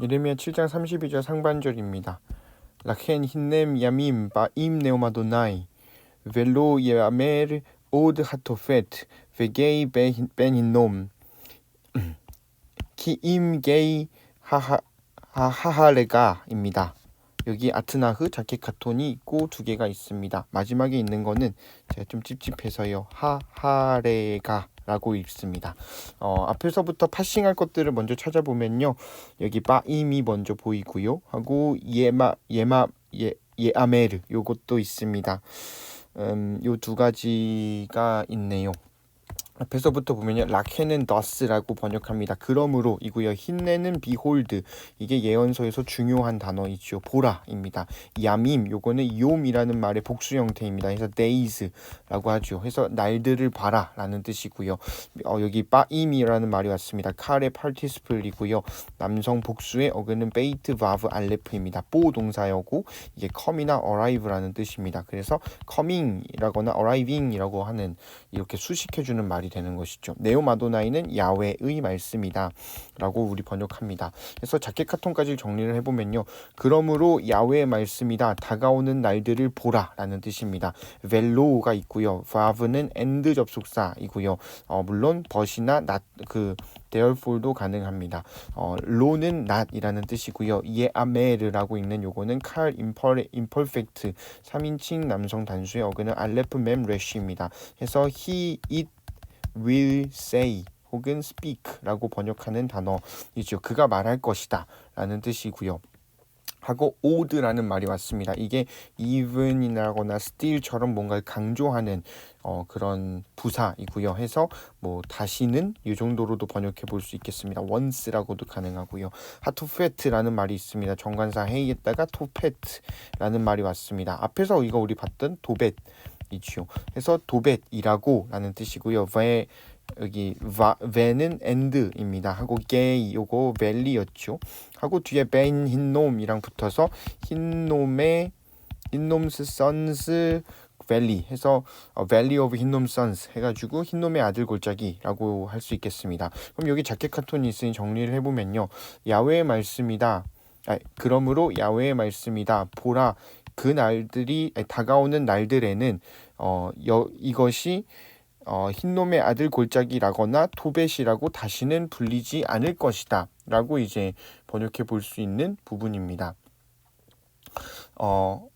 예레미야 7장 32절 상반절입니다. 라켄 힌넴 야밈 바임 네오마도나이 벨로 예아멜 오드 하토페트 베게이 벤 힌놈 키임 게이 하하 하하레가입니다. 여기 아트나흐 자켓 카톤이 있고 두 개가 있습니다. 마지막에 있는 거는 제가 좀 찝찝해서요. 하하레가 라고 읽습니다. 어, 앞에서부터 파싱할 것들을 먼저 찾아보면요. 여기 바임이 먼저 보이고요. 하고 예마 예마 예 예아메르 요것도 있습니다. 음, 요 두 가지가 있네요. 앞에서부터 보면요. 라케는 더스라고 번역합니다. 그러므로 이고요. 흰내는 비홀드. 이게 예언서에서 중요한 단어이죠. 보라입니다. 야밈 요거는 요이라는 말의 복수 형태입니다. 그래서 days라고 하죠. 그래서 날들을 봐라라는 뜻이고요. 어, 여기 빠임이라는 말이 왔습니다. 칼의 파티스플이고요. 남성 복수의 어근은 베이트 바브 알레프입니다. 보 동사여고 이게 come이나 arrive라는 뜻입니다. 그래서 coming이라거나 arriving이라고 하는 이렇게 수식해 주는 말이 되는 것이죠. 네오마도나이는 야외의 말씀이다. 라고 우리 번역합니다. 그래서 자켓 카톤까지 정리를 해보면요. 그러므로 야외의 말씀이다. 다가오는 날들을 보라. 라는 뜻입니다. 벨로가 있고요. 바브는 엔드 접속사이고요. 어, 물론 벗이나 낫그 therefore,도 가능합니다. 어, 로는 not이라는 뜻이고요. 예 아메르라고 읽는 요거는 칼 임펄 임퍼펙트 3인칭 남성 단수의 어근은 알레프 mem 레쉬입니다. 그래서 he it will say 혹은 speak라고 번역하는 단어이죠. 그가 말할 것이다 라는 뜻이고요. 하고 old라는 말이 왔습니다. 이게 even이라거나 still처럼 뭔가를 강조하는 어, 그런 부사이고요. 해서 뭐 다시는 이 정도로도 번역해 볼 수 있겠습니다. once라고도 가능하고요. 하토페트라는 말이 있습니다. 정관사 헤이에다가 토페트라는 말이 왔습니다. 앞에서 이거 우리 봤던 도벳 이지요. 그래서 도벳이라고 라는 뜻이고요. 왜 여기 바, 베는 엔드입니다. 하고 게이 요거 벨리였죠. 하고 뒤에 벤 흰놈이랑 붙어서 흰놈의 흰놈스 선스 밸리 해서 밸리 오브 흰놈 선스 해가지고 흰놈의 아들 골짜기라고 할 수 있겠습니다. 그럼 여기 자켓 카톤이 있으니 정리를 해보면요. 야외의 말씀이다. 아, 그러므로 야외의 말씀이다. 보라 그 날들이 다가오는 날들에는 어 여, 이것이 어, 흰놈의 아들 골짜기라거나 토벳이라고 다시는 불리지 않을 것이다. 라고 이제 번역해 볼 수 있는 부분입니다. 어,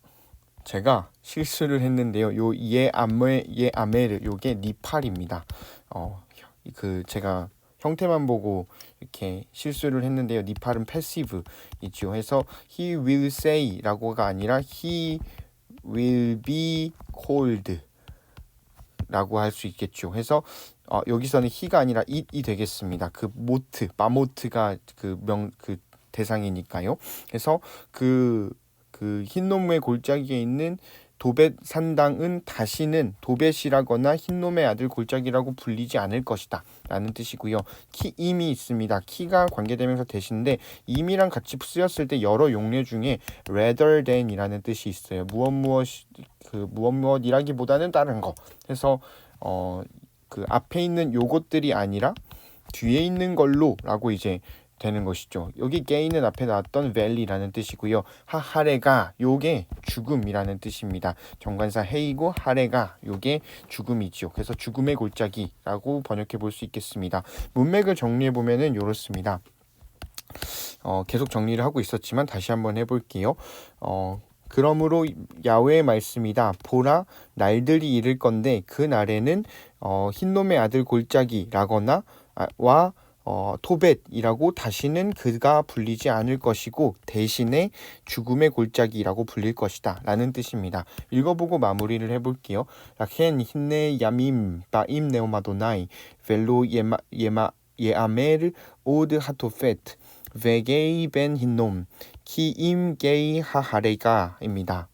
제가 실수를 했는데요. 요 예 아메 예 아메르 요게 니팔입니다. 어, 그 제가 형태만 보고 이렇게 실수를 했는데요. 니팔은 패시브이죠. 해서 he will say라고가 아니라 he will be cold 라고 할 수 있겠죠. 해서 어, 여기서는 히가 아니라 it이 되겠습니다. 그 모트, 마모트가 그 명 그 대상이니까요. 그래서 그, 그 흰 놈의 골짜기에 있는 도벳 산당은 다시는 도벳이라거나 흰놈의 아들 골짜기라고 불리지 않을 것이다. 라는 뜻이고요. 키 임이 있습니다. 키가 관계대명사 대신데 임이랑 같이 쓰였을 때 여러 용례 중에 rather than 이라는 뜻이 있어요. 무엇 무엇 그 무엇 무엇이라기보다는 다른 거. 해서 어 그 앞에 있는 요것들이 아니라 뒤에 있는 걸로라고 이제 되는 것이죠. 여기 게이는 앞에 나왔던 밸리라는 뜻이고요. 하하레가 요게 죽음이라는 뜻입니다. 정관사 헤이고 하레가 요게 죽음이죠. 그래서 죽음의 골짜기라고 번역해 볼 수 있겠습니다. 문맥을 정리해 보면은 이렇습니다. 어, 계속 정리를 하고 있었지만 다시 한번 해볼게요. 어, 그러므로 야외의 말씀이다. 보라 날들이 이를 건데 그 날에는 어, 흰놈의 아들 골짜기라거나 아, 와 어, 토벳이라고 다시는 그가 불리지 않을 것이고 대신에 죽음의 골짜기라고 불릴 것이다 라는 뜻입니다. 읽어보고 마무리를 해볼게요. 라켄 힌네 야밈 바임 네오마도나이 벨로 예마 예마 예아멜 오드 하토페트 베게이 벤 흰놈 키임 게이 하하레가입니다.